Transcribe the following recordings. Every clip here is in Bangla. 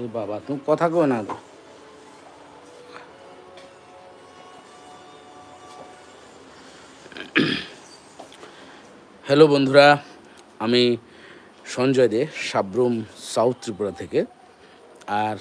এ বাবা, তুমি কথা কো না হ্যালো বন্ধুরা, আমি সঞ্জয় দে, সাবরুম সাউথ ত্রিপুরা থেকে। আর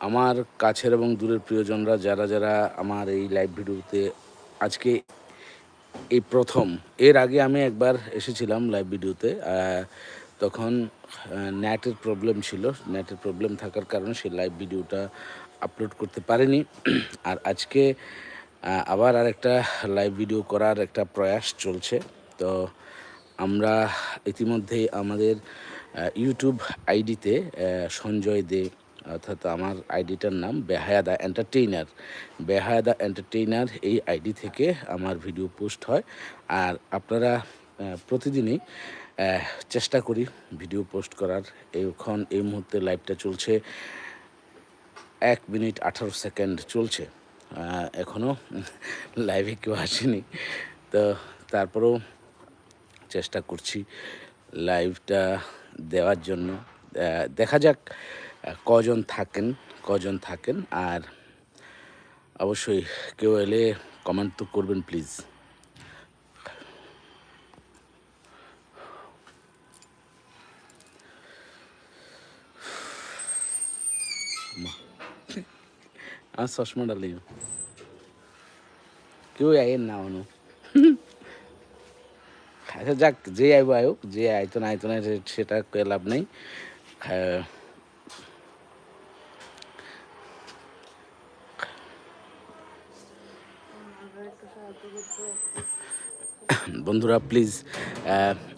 আমার কাছের এবং দূরের প্রিয়জনরা, যারা যারা আমার এই লাইভ ভিডিওতে আজকে এই প্রথম, এর আগে আমি একবার এসেছিলাম লাইভ ভিডিওতে তখন নেটের প্রবলেম ছিল। নেটের প্রবলেম থাকার কারণে সেই লাইভ ভিডিওটা আপলোড করতে পারেনি। আর আজকে আবার আর একটা লাইভ ভিডিও করার একটা প্রয়াস চলছে। তো আমরা ইতিমধ্যে আমাদের ইউটিউব আইডিতে সঞ্জয় দে, অর্থাৎ আমার আইডিটার নাম বেহায়া বেহায়াদা এন্টারটেইনার বেহায়াদা এন্টারটেইনার এই আইডি থেকে আমার ভিডিও পোস্ট হয়। আর আপনারা প্রতিদিনই চেষ্টা করি ভিডিও পোস্ট করার। এখন এই মুহূর্তে লাইভটা চলছে, এক মিনিট আঠারো সেকেন্ড চলছে। এখনও লাইভে কেউ আসেনি। তো তারপরেও চেষ্টা করছি লাইভটা দেওয়ার জন্য। দেখা যাক কজন থাকেন কজন থাকেন। আর অবশ্যই কেউ এলে কমেন্ট তো করবেন প্লিজ আমার চশমাটা লিও কেউ আইন না অনু আচ্ছা যাক যে আইব আয়ুক যে আইতো না আইতো না সেটা লাভ নেই বন্ধুরা প্লিজ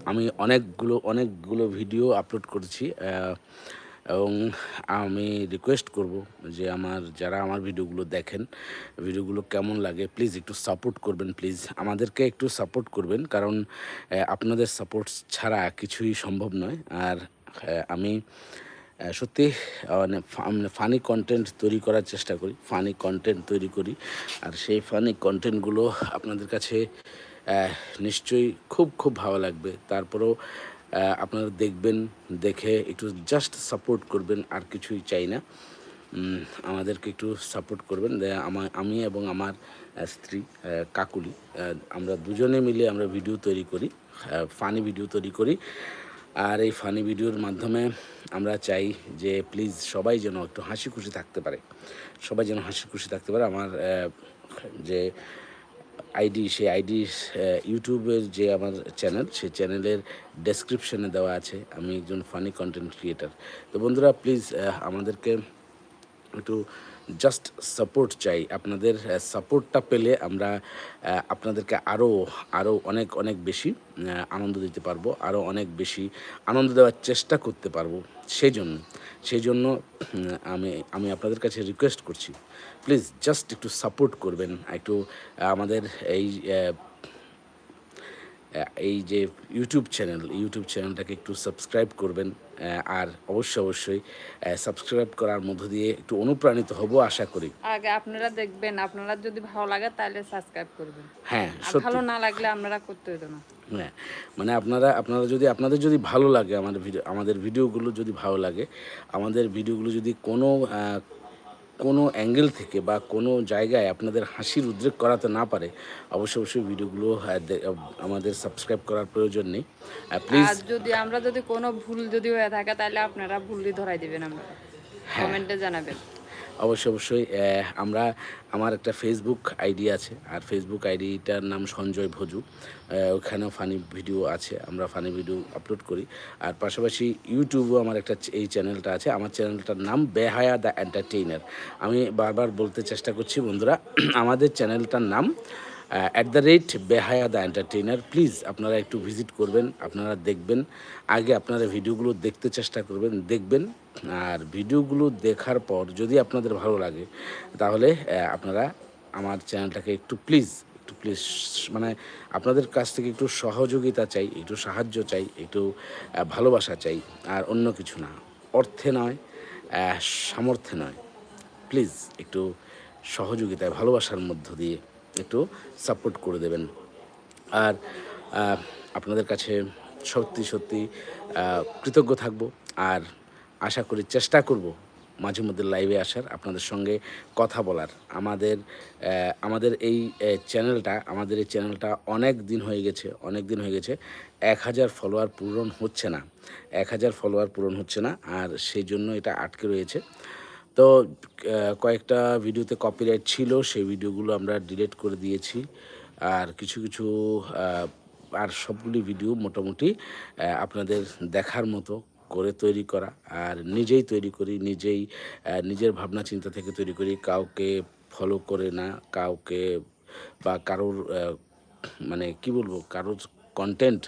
আমি অনেকগুলো অনেকগুলো ভিডিও আপলোড করেছি আহ, এবং আমি রিকোয়েস্ট করব যে আমার, যারা আমার ভিডিওগুলো দেখেন, ভিডিওগুলো কেমন লাগে প্লিজ একটু সাপোর্ট করবেন প্লিজ আমাদেরকে একটু সাপোর্ট করবেন, কারণ আপনাদের সাপোর্ট ছাড়া কিছুই সম্ভব নয়। আর আমি সত্যি মানে ফানি কন্টেন্ট তৈরি করার চেষ্টা করি ফানি কন্টেন্ট তৈরি করি। আর সেই ফানি কন্টেন্টগুলো আপনাদের কাছে নিশ্চয়ই খুব খুব ভালো লাগবে। তারপরেও আপনারা দেখবেন, দেখে একটু জাস্ট সাপোর্ট করবেন, আর কিছুই চাই না। আমাদেরকে একটু সাপোর্ট করবেন। দে- আমা- আমি এবং আমার স্ত্রী কাকুলি আমরা দুজনে মিলে আমরা ভিডিও তৈরি করি ফানি ভিডিও তৈরি করি। আর এই ফানি ভিডিওর মাধ্যমে আমরা চাই যে প্লিজ সবাই যেন একটু হাসি খুশি থাকতে পারে। সবাই যেন হাসি খুশি থাকতে পারে। আমার যে আইডি, সেই আইডি ইউটিউবের যে আমার চ্যানেল সেই চ্যানেলের ডেসক্রিপশনে দেওয়া আছে। আমি একজন ফানি কন্টেন্ট ক্রিয়েটার তো বন্ধুরা প্লিজ আমাদেরকে একটু জাস্ট সাপোর্ট চাই। আপনাদের সাপোর্টটা পেলে আমরা আপনাদেরকে আরও আরও অনেক অনেক বেশি আনন্দ দিতে পারব আরও অনেক বেশি আনন্দ দেওয়ার চেষ্টা করতে পারব। সেই জন্য সেই জন্য আমি আমি আপনাদের কাছে রিকোয়েস্ট করছি। প্লিজ জাস্ট একটু সাপোর্ট করবেন, একটু আমাদের এই এই যে ইউটিউব চ্যানেল ইউটিউব চ্যানেলটাকে একটু সাবস্ক্রাইব করবেন আর অবশ্যই অবশ্যই সাবস্ক্রাইব করার মধ্য দিয়ে একটু অনুপ্রাণিত হব আশা করি। আগে আপনারা দেখবেন আপনারা যদি ভালো লাগে তাহলে সাবস্ক্রাইব করবেন। হ্যাঁ ভালো না লাগলে আপনারা করতে হতো না। হ্যাঁ মানে আপনারা আপনারা যদি আপনাদের যদি ভালো লাগে আমাদের ভিডিও আমাদের ভিডিওগুলো যদি ভালো লাগে আমাদের ভিডিওগুলো যদি কোনো কোনো অ্যাঙ্গেল থেকে বা কোনো জায়গায় আপনাদের হাসির উদ্রেক করাতে না পারে অবশ্যই অবশ্যই ভিডিওগুলো আমাদের সাবস্ক্রাইব করার প্রয়োজন নেই। প্লিজ যদি আমরা যদি কোনো ভুল যদি হয়ে থাকে তাহলে আপনারা ভুলই ধরাই দেবেন আমরা। কমেন্টে জানাবেন। অবশ্যই অবশ্যই। আমরা, আমার একটা ফেসবুক আইডি আছে। আর ফেসবুক আইডিটার নাম সঞ্জয় ভোজু। ওখানেও ফানি ভিডিও আছে। আমরা ফানি ভিডিও আপলোড করি। আর পাশাপাশি ইউটিউবেও আমার একটা এই চ্যানেলটা আছে। আমার চ্যানেলটার নাম বেহায়া দ্য এন্টারটেইনার। আমি বারবার বলতে চেষ্টা করছি, বন্ধুরা, আমাদের চ্যানেলটার নাম অ্যাট দ্য রেট বেহায়া দ্য এন্টারটেইনার। প্লিজ আপনারা একটু ভিজিট করবেন, আপনারা দেখবেন। আগে আপনারা ভিডিওগুলো দেখতে চেষ্টা করবেন, দেখবেন। আর ভিডিওগুলো দেখার পর যদি আপনাদের ভালো লাগে, তাহলে আপনারা আমার চ্যানেলটাকে একটু প্লিজ একটু প্লিজ মানে আপনাদের কাছ থেকে একটু সহযোগিতা চাই, একটু সাহায্য চাই, একটু ভালোবাসা চাই, আর অন্য কিছু না। অর্থে নয় সামর্থ্যে নয়। প্লিজ একটু সহযোগিতায়, ভালোবাসার মধ্য দিয়ে একটু সাপোর্ট করে দেবেন। আর আপনাদের কাছে সত্যি সত্যি কৃতজ্ঞ থাকব। আর আশা করি চেষ্টা করব মাঝে মধ্যে লাইভে আসার, আপনাদের সঙ্গে কথা বলার। আমাদের আমাদের এই চ্যানেলটা আমাদের এই চ্যানেলটা অনেক দিন হয়ে গেছে, অনেক দিন হয়ে গেছে। এক হাজার ফলোয়ার পূরণ হচ্ছে না, এক হাজার ফলোয়ার পূরণ হচ্ছে না, আর সেই জন্য এটা আটকে রয়েছে। তো কয়েকটা ভিডিওতে কপিরাইট ছিল, সেই ভিডিওগুলো আমরা ডিলিট করে দিয়েছি। আর কিছু কিছু আর সবগুলি ভিডিও মোটামুটি আপনাদের দেখার মতো করে তৈরি করা আর নিজেই তৈরি করি, নিজেই নিজের ভাবনা চিন্তা থেকে তৈরি করি। কাউকে ফলো করে না, কাউকে বা কারোর মানে কি বলব, কারোর কন্টেন্ট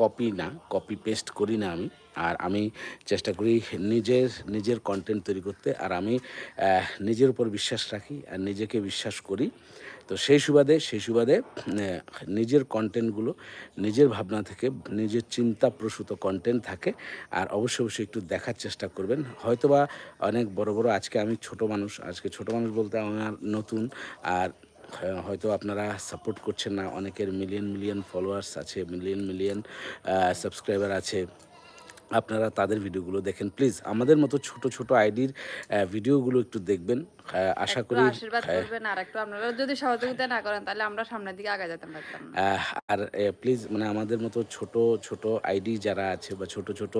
কপি না কপি পেস্ট করি না আমি। আর আমি চেষ্টা করি নিজের নিজের কন্টেন্ট তৈরি করতে। আর আমি নিজের উপর বিশ্বাস রাখি আর নিজেকে বিশ্বাস করি। তো সেই সুবাদে সেই সুবাদে নিজের কন্টেন্টগুলো নিজের ভাবনা থেকে নিজের চিন্তা প্রসূত কন্টেন্ট থাকে। আর অবশ্যই অবশ্যই একটু দেখার চেষ্টা করবেন। হয়তোবা অনেক বড় বড় আজকে আমি ছোট মানুষ আজকে ছোট মানুষ বলতে আমার নতুন। আর হ্যাঁ, হয়তো আপনারা সাপোর্ট করছেন না অনেকের মিলিয়ন মিলিয়ন ফলোয়ার্স আছে মিলিয়ন মিলিয়ন সাবস্ক্রাইবার আছে। আপনারা তাদের ভিডিওগুলো দেখেন। প্লিজ আমাদের মতো ছোট ছোট আইডির ভিডিওগুলো একটু দেখবেন। আশা করি আশীর্বাদ করবেন আর একটু আপনারা যদি সহযোগিতা না করেন তাহলে আমরা সামনের দিকে আগে যেতে পারতাম আর প্লিজ মানে আমাদের মতো ছোট ছোট আইডি যারা আছে বা ছোট ছোট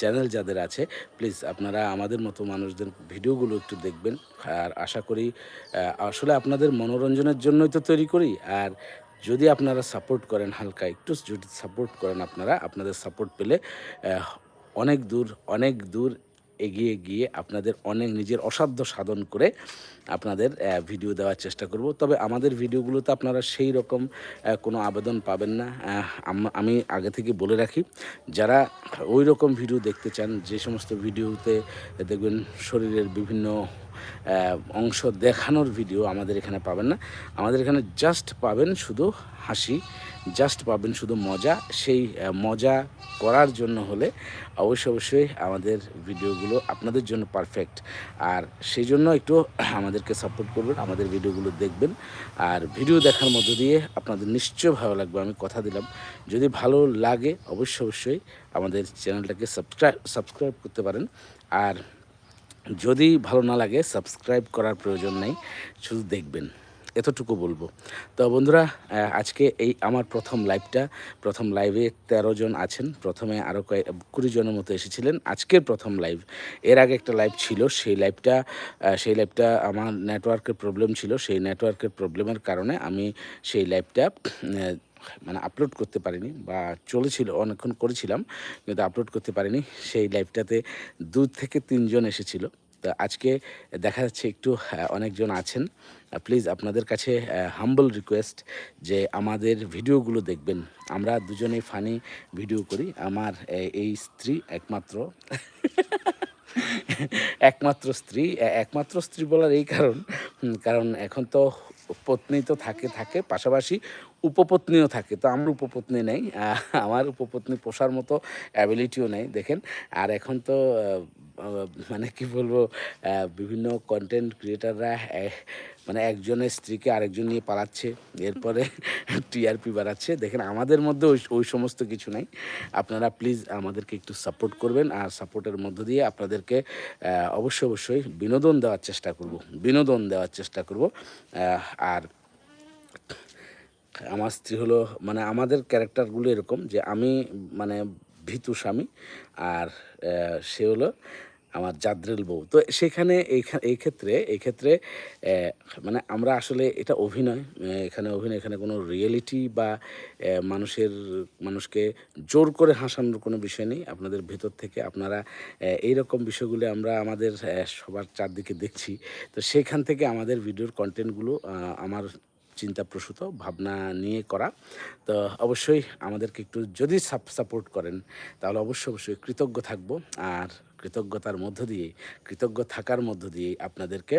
চ্যানেল যাদের আছে প্লিজ আপনারা আমাদের মতো মানুষদের ভিডিওগুলো একটু দেখবেন। আর আশা করি আসলে আপনাদের মনোরঞ্জনের জন্যই তো তৈরি করি। আর যদি আপনারা সাপোর্ট করেন হালকা একটু যদি সাপোর্ট করেন আপনারা আপনাদের সাপোর্ট পেলে অনেক দূর অনেক দূর এগিয়ে গিয়ে আপনাদের অনেক নিজের অসাধ্য সাধন করে আপনাদের ভিডিও দেওয়ার চেষ্টা করব। তবে আমাদের ভিডিওগুলোতে আপনারা সেই রকম কোনো আবেদন পাবেন না। আমি আগে থেকে বলে রাখি, যারা ওই রকম ভিডিও দেখতে চান, যে সমস্ত ভিডিওতে দেখবেন শরীরের বিভিন্ন অংশ দেখানোর ভিডিও আমাদের এখানে পাবেন না। আমাদের এখানে জাস্ট পাবেন শুধু হাসি জাস্ট পাবেন শুধু মজা। সেই মজা করার জন্য হলে অবশ্যই অবশ্যই আমাদের ভিডিওগুলো আপনাদের জন্য পারফেক্ট আর সেই জন্য একটু আমাদেরকে সাপোর্ট করবেন, আমাদের ভিডিওগুলো দেখবেন। আর ভিডিও দেখার মধ্য দিয়ে আপনাদের নিশ্চয় ভালো লাগবে, আমি কথা দিলাম। যদি ভালো লাগে অবশ্যই অবশ্যই আমাদের চ্যানেলটাকে সাবস্ক্রাইব সাবস্ক্রাইব করতে পারেন। আর যদি ভালো না লাগে সাবস্ক্রাইব করার প্রয়োজন নেই, শুধু দেখবেন। এতটুকু বলব। তো বন্ধুরা আজকে এই আমার প্রথম লাইভটা প্রথম লাইভে তেরো জন আছেন। প্রথমে আরও কয়েক কুড়ি জনের মতো এসেছিলেন। আজকের প্রথম লাইভ এর আগে একটা লাইভ ছিল, সেই লাইভটা সেই লাইভটা আমার নেটওয়ার্কের প্রবলেম ছিল। সেই নেটওয়ার্কের প্রবলেমের কারণে আমি সেই লাইভটা মানে আপলোড করতে পারিনি বা চলেছিল, অনেকক্ষণ করেছিলাম, কিন্তু আপলোড করতে পারিনি। সেই লাইভটাতে দু থেকে তিনজন এসেছিল। তো আজকে দেখা যাচ্ছে একটু অনেকজন আছেন। প্লিজ আপনাদের কাছে হাম্বল রিকোয়েস্ট যে আমাদের ভিডিওগুলো দেখবেন। আমরা দুজনেই ফানি ভিডিও করি। আমার এই স্ত্রী একমাত্র একমাত্র স্ত্রী একমাত্র স্ত্রী বলার এই কারণ কারণ এখন তো পত্নী তো থাকে থাকে। পাশাপাশি উপপত্নীও থাকে, তো আমার উপপত্নী নেই আমার উপপত্নী পোষার মতো অ্যাবিলিটিও নেই, দেখেন। আর এখন তো মানে কি বলব বিভিন্ন কন্টেন্ট ক্রিয়েটাররা মানে একজনের স্ত্রীকে আরেকজন নিয়ে পালাচ্ছে, এরপরে টিআরপি বাড়াচ্ছে। দেখেন, আমাদের মধ্যে ওই ওই সমস্ত কিছু নাই। আপনারা প্লিজ আমাদেরকে একটু সাপোর্ট করবেন, আর সাপোর্টের মধ্য দিয়ে আপনাদেরকে অবশ্যই অবশ্যই বিনোদন দেওয়ার চেষ্টা করব, বিনোদন দেওয়ার চেষ্টা করব আর আমার স্ত্রী হলো মানে আমাদের ক্যারেক্টারগুলো এরকম যে আমি মানে ভীতু স্বামী আর সে হলো আমার জাদ্রেল বউ। তো সেখানে এই ক্ষেত্রে এই ক্ষেত্রে মানে আমরা আসলে এটা অভিনয় এখানে অভিনয়, এখানে কোনো রিয়েলিটি বা মানুষের, মানুষকে জোর করে হাসানোর কোনো বিষয় নেই। আপনাদের ভেতর থেকে আপনারা এই রকম বিষয়গুলো আমরা আমাদের সবার চারদিকে দেখছি। তো সেখান থেকে আমাদের ভিডিওর কন্টেন্টগুলো আমার চিন্তাপ্রসূত ভাবনা নিয়ে করা। তো অবশ্যই আমাদেরকে একটু যদি সাপোর্ট করেন, তাহলে অবশ্যই অবশ্যই কৃতজ্ঞ থাকব। আর কৃতজ্ঞতার মধ্য দিয়ে, কৃতজ্ঞ থাকার মধ্য দিয়ে আপনাদেরকে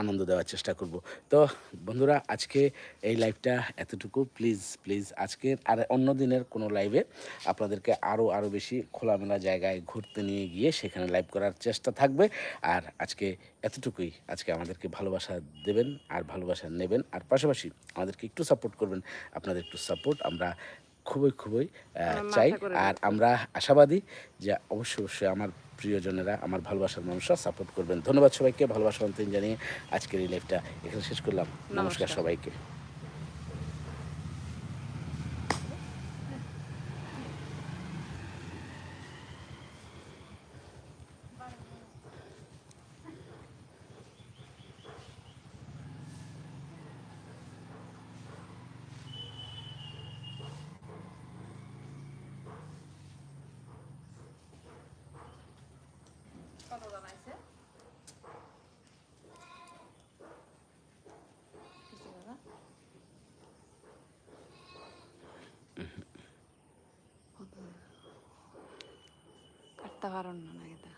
আনন্দ দেওয়ার চেষ্টা করব। তো বন্ধুরা আজকে এই লাইভটা এতটুকু। প্লিজ প্লিজ আজকের আর অন্য দিনের কোনো লাইভে আপনাদেরকে আরও আরও বেশি খোলামেলা জায়গায় ঘুরতে নিয়ে গিয়ে সেখানে লাইভ করার চেষ্টা থাকবে। আর আজকে এতটুকুই। আজকে আমাদেরকে ভালোবাসা দেবেন আর ভালোবাসা নেবেন। আর পাশাপাশি আমাদেরকে একটু সাপোর্ট করবেন। আপনাদের একটু সাপোর্ট আমরা খুবই খুবই চাই। আর আমরা আশাবাদী যে অবশ্যই অবশ্যই আমার প্রিয়জনেরা আমার ভালোবাসার মানুষরা সাপোর্ট করবেন। ধন্যবাদ সবাইকে ভালোবাসা অন্তিম জানিয়ে আজকের এই লাইভটা এখানে শেষ করলাম। নমস্কার। নমস্কার। সবাইকে। করতে পারেন না এটা।